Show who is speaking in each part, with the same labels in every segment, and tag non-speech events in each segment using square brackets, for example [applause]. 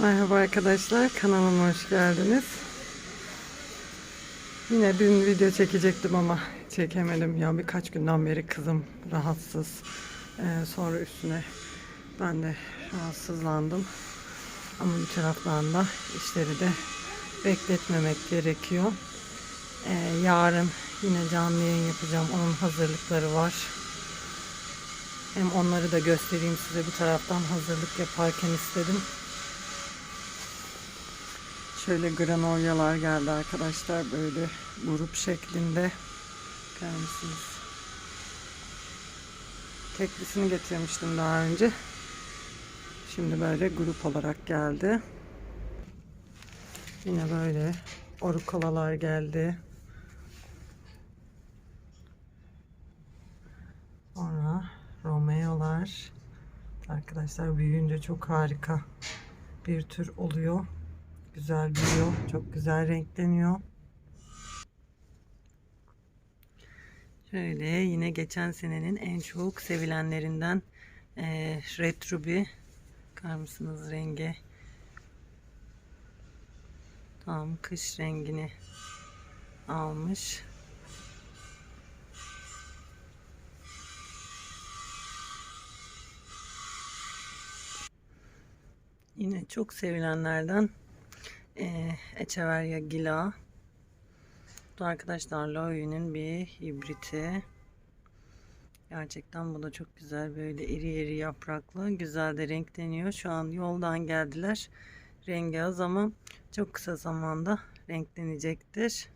Speaker 1: Merhaba arkadaşlar, kanalıma hoş geldiniz. Yine dün video çekecektim ama çekemedim. Ya birkaç günden beri kızım rahatsız. Ee, sonra üstüne ben de rahatsızlandım. Ama bir taraftan da işleri de bekletmemek gerekiyor. Ee, yarın yine canlı yayın yapacağım. Onun hazırlıkları var. Hem onları da göstereyim size bir taraftan hazırlık yaparken istedim. Şöyle granolyalar geldi arkadaşlar böyle grup şeklinde. Bakar? Teklisini getirmiştim daha önce. Şimdi böyle grup olarak geldi. Yine böyle orukolalar geldi. Sonra Romeo'lar. Arkadaşlar büyüyünce çok harika bir tür oluyor. Güzel büyüyor. Çok güzel renkleniyor. Şöyle yine geçen senenin en çok sevilenlerinden e, Red Ruby. Bakar rengi? Tam kış rengini almış. Yine çok sevilenlerden e, Echeveria Gila. Bu da arkadaşlar Loewe'nin bir hibriti. Gerçekten bu da çok güzel böyle iri iri yapraklı. Güzel de renkleniyor. Şu an yoldan geldiler. Rengi az ama çok kısa zamanda renklenecektir.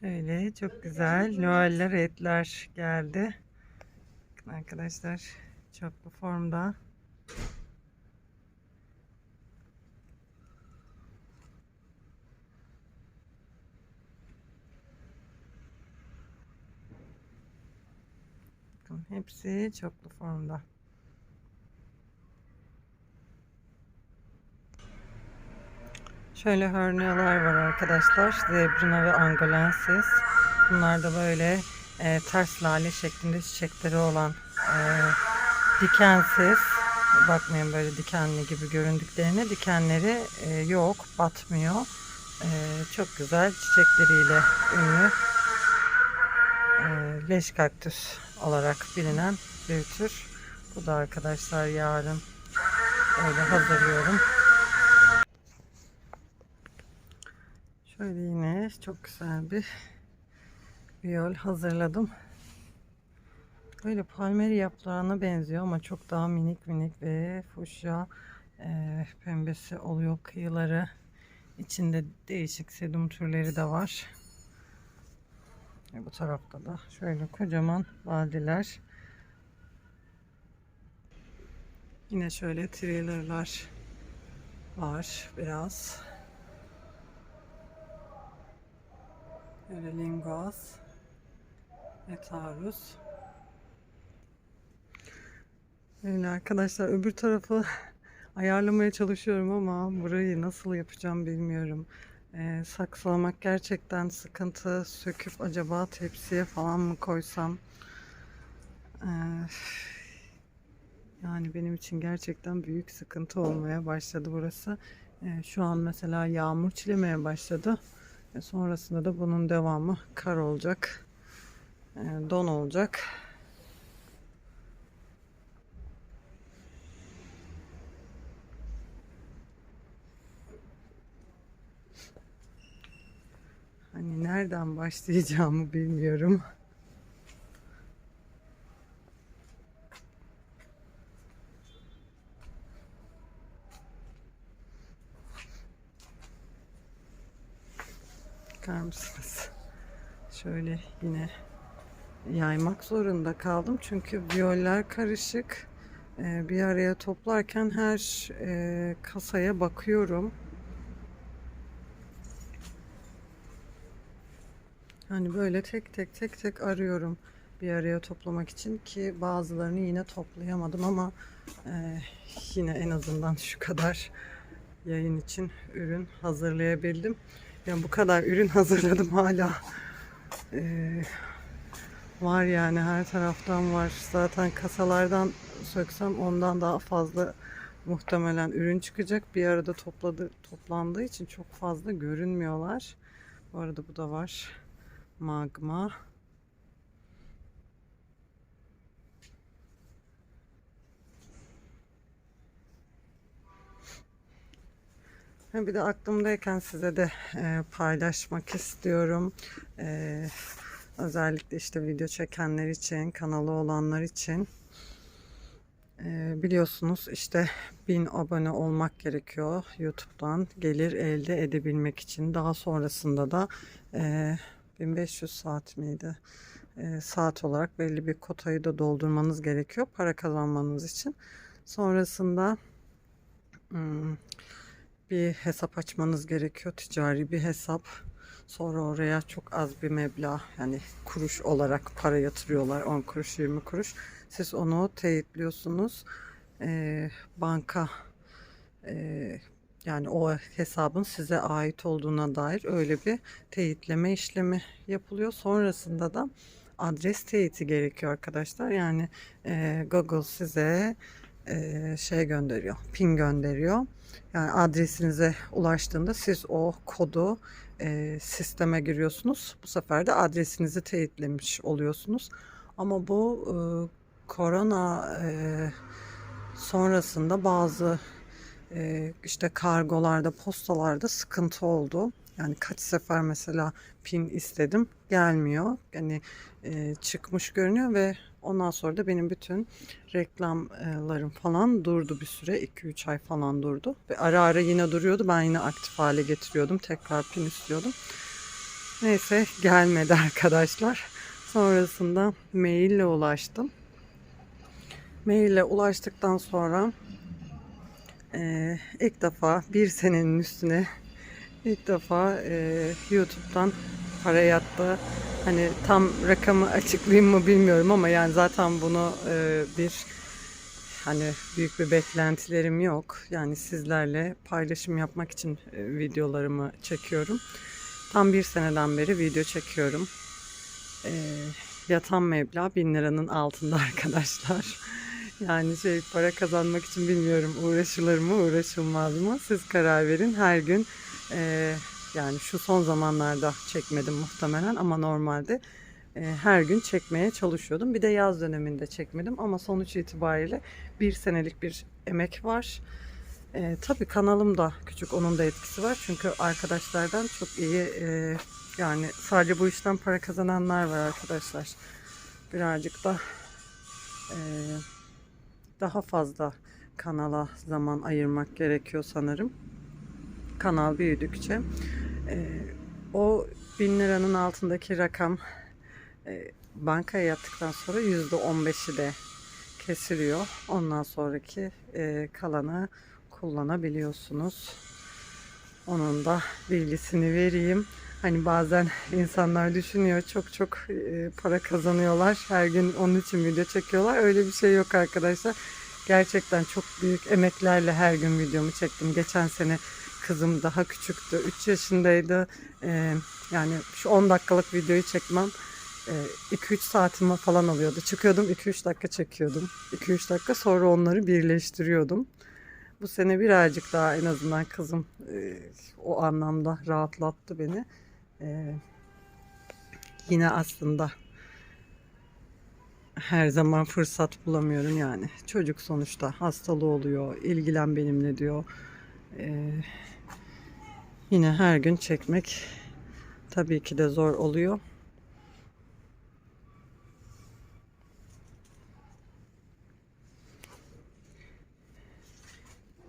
Speaker 1: Şöyle çok güzel Noel'ler etler geldi. Bakın Arkadaşlar çoklu formda. Bakın hepsi çoklu formda. Şöyle hörnyalar var arkadaşlar. Zebrina ve angolensis. Bunlar da böyle e, ters lale şeklinde çiçekleri olan e, dikensiz. Bakmayın böyle dikenli gibi göründüklerine. Dikenleri e, yok, batmıyor. E, çok güzel çiçekleriyle ünlü leş kaktüs olarak bilinen bir tür. Bu da arkadaşlar yarın öyle hazırlıyorum. Şöyle yine çok güzel bir viyol hazırladım. Böyle palmeri yaprağına benziyor ama çok daha minik minik ve fuşya e, pembesi oluyor kıyıları. İçinde değişik sedum türleri de var. Bu tarafta da şöyle kocaman vadiler. Yine şöyle thrillerlar var biraz. Böyle linguas ve taarruz. Öyle arkadaşlar öbür tarafı [laughs] ayarlamaya çalışıyorum ama burayı nasıl yapacağım bilmiyorum. Ee, saksılamak gerçekten sıkıntı. Söküp acaba tepsiye falan mı koysam? Ee, yani benim için gerçekten büyük sıkıntı olmaya başladı burası. Ee, şu an mesela yağmur çilemeye başladı. E sonrasında da bunun devamı kar olacak. E, don olacak. Hani nereden başlayacağımı bilmiyorum. Bakar mısınız? Şöyle yine yaymak zorunda kaldım. Çünkü viyoller karışık. Ee, bir araya toplarken her e, kasaya bakıyorum. Hani böyle tek tek tek tek arıyorum bir araya toplamak için ki bazılarını yine toplayamadım ama e, yine en azından şu kadar yayın için ürün hazırlayabildim. Yani bu kadar ürün hazırladım hala. Ee, var yani her taraftan var. Zaten kasalardan söksem ondan daha fazla muhtemelen ürün çıkacak. Bir arada topladı, toplandığı için çok fazla görünmüyorlar. Bu arada bu da var. Magma. Bir de aklımdayken size de e, paylaşmak istiyorum. E, özellikle işte video çekenler için, kanalı olanlar için. E, biliyorsunuz işte 1000 abone olmak gerekiyor YouTube'dan gelir elde edebilmek için. Daha sonrasında da e, 1500 saat miydi? E, saat olarak belli bir kotayı da doldurmanız gerekiyor para kazanmanız için. Sonrasında hmm, bir hesap açmanız gerekiyor. Ticari bir hesap. Sonra oraya çok az bir meblağ yani kuruş olarak para yatırıyorlar. 10 kuruş 20 kuruş. Siz onu teyitliyorsunuz. Ee, banka e, yani o hesabın size ait olduğuna dair öyle bir teyitleme işlemi yapılıyor. Sonrasında da adres teyiti gerekiyor arkadaşlar. Yani e, Google size e, şey gönderiyor, pin gönderiyor. Yani adresinize ulaştığında siz o kodu e, sisteme giriyorsunuz. Bu sefer de adresinizi teyitlemiş oluyorsunuz. Ama bu e, korona e, sonrasında bazı e, işte kargolarda, postalarda sıkıntı oldu. Yani kaç sefer mesela pin istedim gelmiyor. Yani e, çıkmış görünüyor ve ondan sonra da benim bütün reklamlarım falan durdu bir süre. 2-3 ay falan durdu. Ve ara ara yine duruyordu. Ben yine aktif hale getiriyordum. Tekrar pin istiyordum. Neyse gelmedi arkadaşlar. Sonrasında maille ulaştım. Maille ulaştıktan sonra e, ilk defa bir senenin üstüne ilk defa e, YouTube'dan para yattı. Hani tam rakamı açıklayayım mı bilmiyorum ama yani zaten bunu e, bir hani büyük bir beklentilerim yok. Yani sizlerle paylaşım yapmak için e, videolarımı çekiyorum. Tam bir seneden beri video çekiyorum. E, yatan meblağ bin liranın altında [laughs] arkadaşlar. Yani şey para kazanmak için bilmiyorum uğraşılır mı uğraşılmaz mı siz karar verin. Her gün e, yani şu son zamanlarda çekmedim muhtemelen ama normalde e, her gün çekmeye çalışıyordum. Bir de yaz döneminde çekmedim ama sonuç itibariyle bir senelik bir emek var. E, tabii kanalım da küçük onun da etkisi var. Çünkü arkadaşlardan çok iyi e, yani sadece bu işten para kazananlar var arkadaşlar. Birazcık da e, daha fazla kanala zaman ayırmak gerekiyor sanırım. Kanal büyüdükçe. E, o bin liranın altındaki rakam e, bankaya yattıktan sonra yüzde on beşi de kesiliyor. Ondan sonraki e, kalanı kullanabiliyorsunuz. Onun da bilgisini vereyim. Hani bazen insanlar düşünüyor çok çok e, para kazanıyorlar. Her gün onun için video çekiyorlar. Öyle bir şey yok arkadaşlar. Gerçekten çok büyük emeklerle her gün videomu çektim. Geçen sene kızım daha küçüktü. 3 yaşındaydı. E, yani şu 10 dakikalık videoyu çekmem 2-3 saatimi falan alıyordu. Çıkıyordum 2-3 dakika çekiyordum. 2-3 dakika sonra onları birleştiriyordum. Bu sene birazcık daha en azından kızım e, o anlamda rahatlattı beni. E, yine aslında her zaman fırsat bulamıyorum yani. Çocuk sonuçta hastalığı oluyor, ilgilen benimle diyor. E, yine her gün çekmek tabii ki de zor oluyor.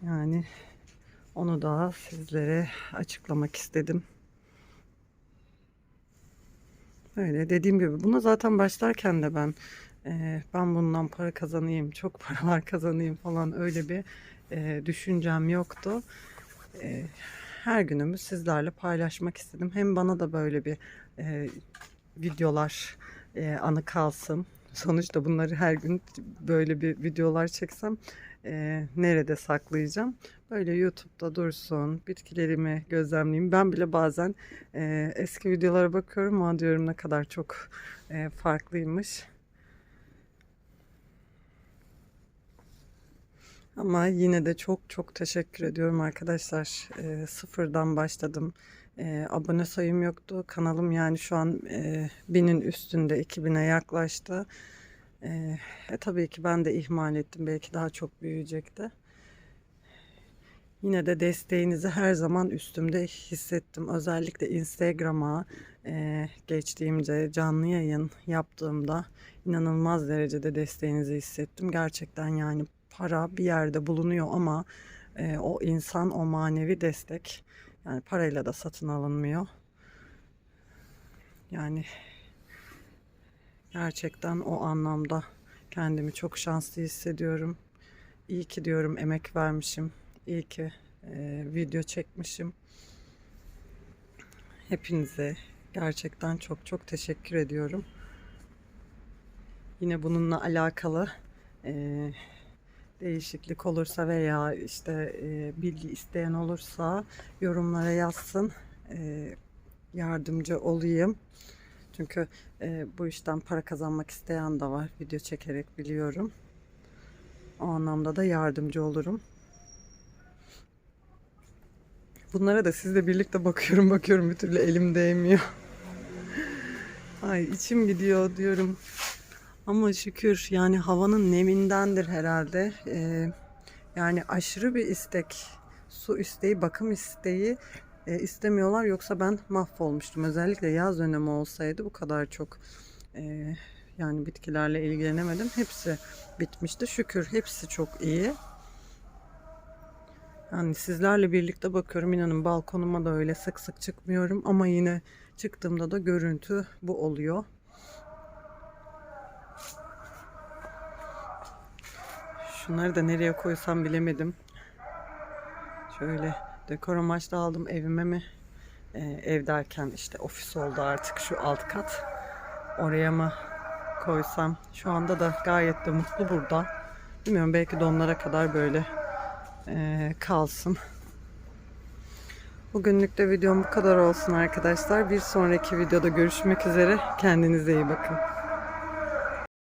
Speaker 1: Yani onu da sizlere açıklamak istedim. Öyle dediğim gibi buna zaten başlarken de ben e, ben bundan para kazanayım, çok [laughs] paralar kazanayım falan öyle bir e, düşüncem yoktu. E, her günümü sizlerle paylaşmak istedim. Hem bana da böyle bir e, videolar e, anı kalsın. Sonuçta bunları her gün böyle bir videolar çeksem e, nerede saklayacağım? Böyle YouTube'da dursun, bitkilerimi gözlemleyeyim. Ben bile bazen e, eski videolara bakıyorum ama diyorum ne kadar çok e, farklıymış. Ama yine de çok çok teşekkür ediyorum arkadaşlar. Ee, sıfırdan başladım. Ee, abone sayım yoktu. Kanalım yani şu an e, binin üstünde 2000'e yaklaştı. Ee, e, tabii ki ben de ihmal ettim. Belki daha çok büyüyecekti. Yine de desteğinizi her zaman üstümde hissettim. Özellikle Instagram'a e, geçtiğimde canlı yayın yaptığımda inanılmaz derecede desteğinizi hissettim. Gerçekten yani para bir yerde bulunuyor ama e, o insan o manevi destek yani parayla da satın alınmıyor. Yani gerçekten o anlamda kendimi çok şanslı hissediyorum. İyi ki diyorum emek vermişim. İyi ki e, video çekmişim. Hepinize gerçekten çok çok teşekkür ediyorum. Yine bununla alakalı e, değişiklik olursa veya işte e, bilgi isteyen olursa yorumlara yazsın. E, yardımcı olayım. Çünkü e, bu işten para kazanmak isteyen de var. Video çekerek biliyorum. O anlamda da yardımcı olurum. Bunlara da sizle birlikte bakıyorum bakıyorum bir türlü elim değmiyor. Ay içim gidiyor diyorum. Ama şükür yani havanın nemindendir herhalde. Ee, yani aşırı bir istek, su isteği, bakım isteği e, istemiyorlar. Yoksa ben mahvolmuştum. Özellikle yaz dönemi olsaydı bu kadar çok e, yani bitkilerle ilgilenemedim. Hepsi bitmişti. Şükür hepsi çok iyi. Yani sizlerle birlikte bakıyorum. İnanın balkonuma da öyle sık sık çıkmıyorum. Ama yine çıktığımda da görüntü bu oluyor. Şunları da nereye koysam bilemedim. Şöyle dekor amaçlı aldım evime mi? Ee, ev derken işte ofis oldu artık şu alt kat. Oraya mı koysam? Şu anda da gayet de mutlu burada. Bilmiyorum belki de onlara kadar böyle e, kalsın. Bugünlük de videom bu kadar olsun arkadaşlar. Bir sonraki videoda görüşmek üzere. Kendinize iyi bakın.